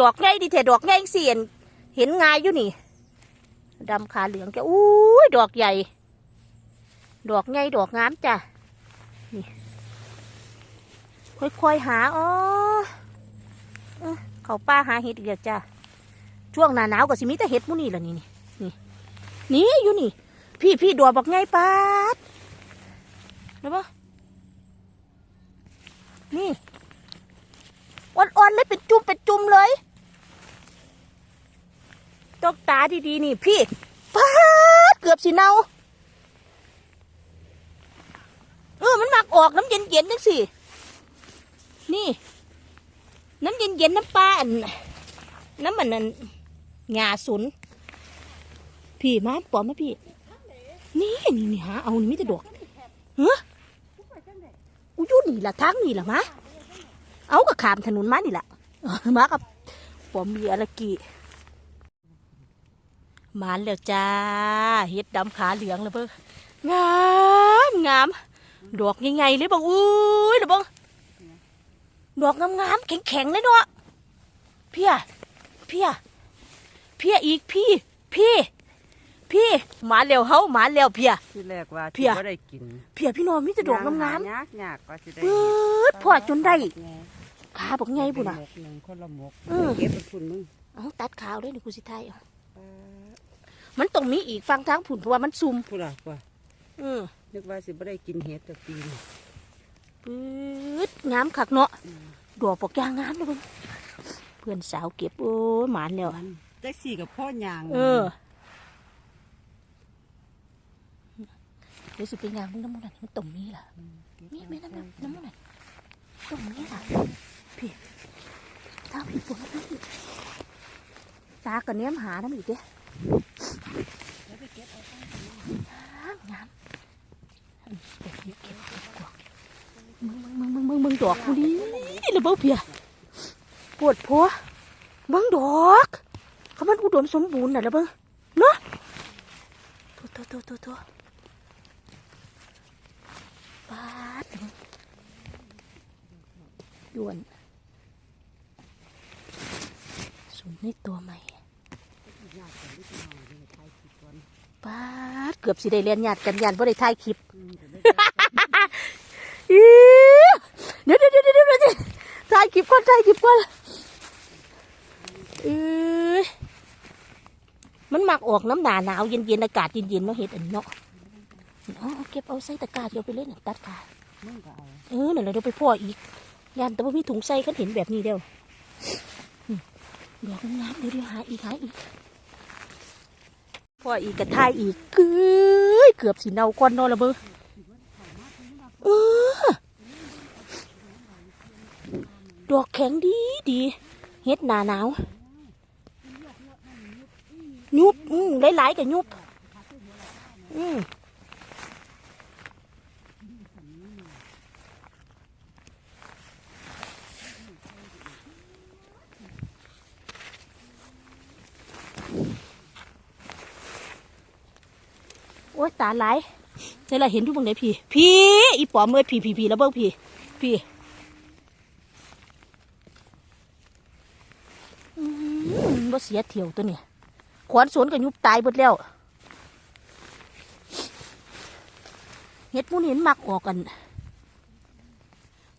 ดอกไงดิเถดอกไงเสียนเห็นงายอยู่นี่ดำขาเหลืองแกอุ้ยดอกใหญ่ ดอกไงดอกงามจ้ะนี่ค่อยๆหาอ๋อเอ้เขาป้าหาเห็ดอีกแล้วจ้ะช่วงหน้าหนาวก็สิมีแต่เห็ดมูนี่แหละนี่นี่นี่นี่อยู่นี่ พี่พี่ดอกบอกไงป้าดเห็นปะนี่ อ่อนเลยเป็นจุ่มเป็นจุ่มเลยต้องตาดีๆนี่พี่ป้าเกือบสิเนาเออมันมักออกน้ำเย็นๆจังสินี่ น้ำเย็นๆน้ำปลาอันน้ำมันนั่นหญ้าสุน พี่มาปอมมาพี่ นี่นี่นี่หาเอานี่มีแต่ดอกเฮ้ออุยอยูนี่ละทางนี่ละมะ เอากับขามถนนมานี่ละเออมากับปอมมีอะไรกีมาแล้วจ้าเฮ็ดดำขาเหลืองเลยเบิ่งงามงามดอกใหญ่ๆเลยบังอุ้ยเดี๋ยวบังดอกงามๆแข็งๆเลยเนาะเพียเพียเพียอีกพี่ พี่ พี่หมาเร็วเฮาหมาเร็วเพียที่แรกว่าเพี้ที่ยบ่ได้กินเพียพี่น้องมีแต่ดอกงามยากยากก็สิได้ๆปื๊ดพอจนได้ ขาบอกไงบุ่นอะหมกหนึ่งคนละหมกเออเก็บเป็นฝุ่นมึงเอาตัดขาวด้วยนี่กูสิไทยเอามันต้องมีอีกฟังทางผุนเพราะว่ามันซุ่มพูดอะว่าอือนึกว่าสิบ่ได้กินเห็ดแต่ปีนี้ปื๊ดงามคักเนาะดอกปอกยางงามเลยเพิ่นเพื่อนสาวเก็บโอ้ยหมานแล้วมันจักสี่กับพ่อยางเออเดี๋ยวสิไปงานมึงน้ำมันนั่นมันตรงนี้ล่ะมีไหมน้ำมันน้ำมันนั่นตรงนี้ล่ะ พี่ถ้าพี่ปวดพี่ตากันเนี้ยมหาน้ำอีกเด้มเก็บเก็บเก็บดอกมึงมึงมึงมึงมึงดอกกูดิเลยเบ้าเพียปวดพัวมึงดอกเขามันอุดมสมบูรณ์น่ะแล้วเบ้งเนาะตัวตัวตัวตัวตัวปาดวนสูงในตัวใหม่ปาดเกือบสิได้เรียนญาติกันยานบ่ได้ถ่ายคลิปอี๋เดี๋ยวเดี๋ยวเดี๋ยวเดี๋ยวเดี๋ยวถ่ายคลิปก่อนถ่ายคลิปก่อนเอ้ยมันมักออกน้ำหนาหนาวเย็นเย็นๆอากาศเย็นเย็นๆเนาะเห็ดอันเนาะเอาเอาเก็บเอาใส่ตะกร้าเดียวไปเลยน่ะตัดขามึงก็เอาเออนั่นแหละเดี๋ยวไปพ่ออีกยานแต่ว่ามีถุงใส่กันเห็นแบบนี้เดียวอืม ดอกงามๆเดี๋ยวเดี๋ยวหาอีกหาอีกพ่ออีกกระทายอีกเกือเกือบสีเนาก้อนนอนละเบอเออดอกแข็งดีดีเฮ็ดหนาหนาวยุบหลายๆกับยุบอืม อ้ยตาไหลายใช่ละเห็นทุกบางไหนพี่พี่อีปอมเอ้ยพี่พี่พี่แล้วเบิ้งพี่พี่อืมบ่เสียเที่ยวตัวนี่ขวานสวนกับยุบตายหมดแล้วเห็ดมูนเห็นมักออกกัน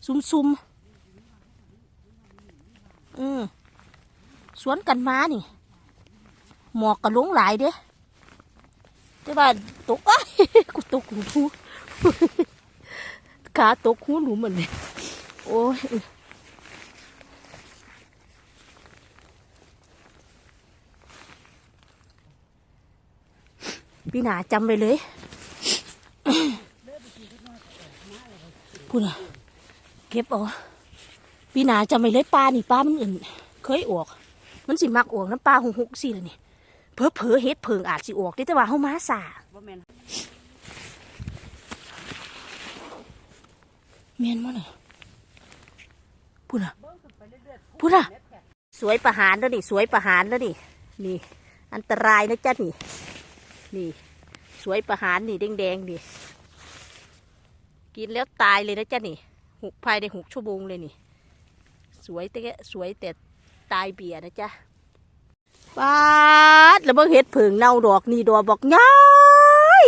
ซุ่มซุมๆอืมสวนกันมานี่ หมอกกระลงหลายเด้ แต่ว่าตกไอ้กูตกหูขาตกหูหนูเหมือนเลยโอ้ยพี่หนาจำไปเลยพูดนะเก็บเอาพี่หนาจำไปเลยปลานี่ปลามันอื่น เคยออกมันสิมักออกน้ำปลาหงหกสิเลยนี่ เพอเพอๆเฮ็ดเพิงอาจสิออกได้แต่ว่าเฮามาสาบ่แม่นแม่นบ่น่ะพูดน่ะพูดน่ะสวยประหารแล้วนี่สวยประหารแล้วนี่นี่ อันตรายนะจ๊ะนี่ นี่ สวยประหารนี่แดงๆนี่กินแล้วตายเลยนะจ๊ะนี่หกภายในหกชั่วโมงเลยนี่ สวยแต่สวยแต่ตายเบียนะจ๊ะ ปาดแล้วเบิ่งเห็ดเผิงเน่าดอกนี่ดอกบอกง่าย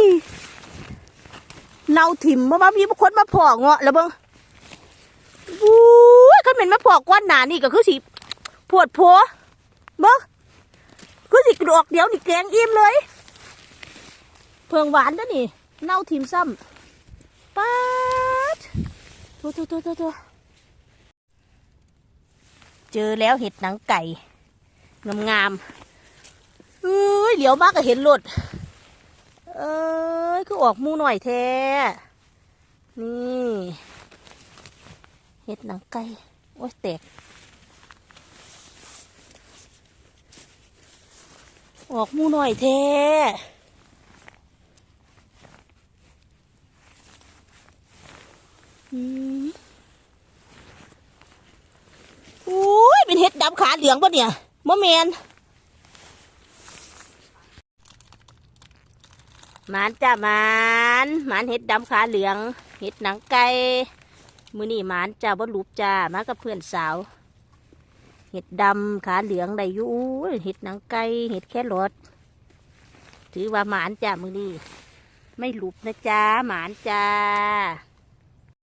เน่าถิ่มมาบ้ามีบางคนมาพอกเงาะแล้วเบิ่งบู๊ยเขาเป็นมาพอกก้อนหนานี่ก็คือสิปวดโผเบิ่งคือสิดอกเดียวนี่แกงอิ่มเลยเพิงหวานด้อนี่ เน่าถิ่มซ้ำปาดตัวตัวตัวตัวเจอแล้วเห็ดหนังไก่ งามงามๆเอ้ยเหลียวมากก็เห็นรถเอ้ยคือออกมูหน่อยแท้ นี่เห็ดหนังไก่โอ้ยแตก ออกมูหน่อยแท้อุ้ยเป็นเห็ดดำขาเหลืองปะเนี่ย มะเมนหมานจ้าหมานหมานเห็ดดำขาเหลืองเห็ดหนังไก่มือนี่หมานจ้าบนลูปจ้ามากับเพื่อนสาว เห็ดดำขาเหลืองได้อยู่เห็ดหนังไก่เห็ดแค่รสถือว่าหมานจ้ามือนี่ไม่หลุบนะจ้าหมานจ้า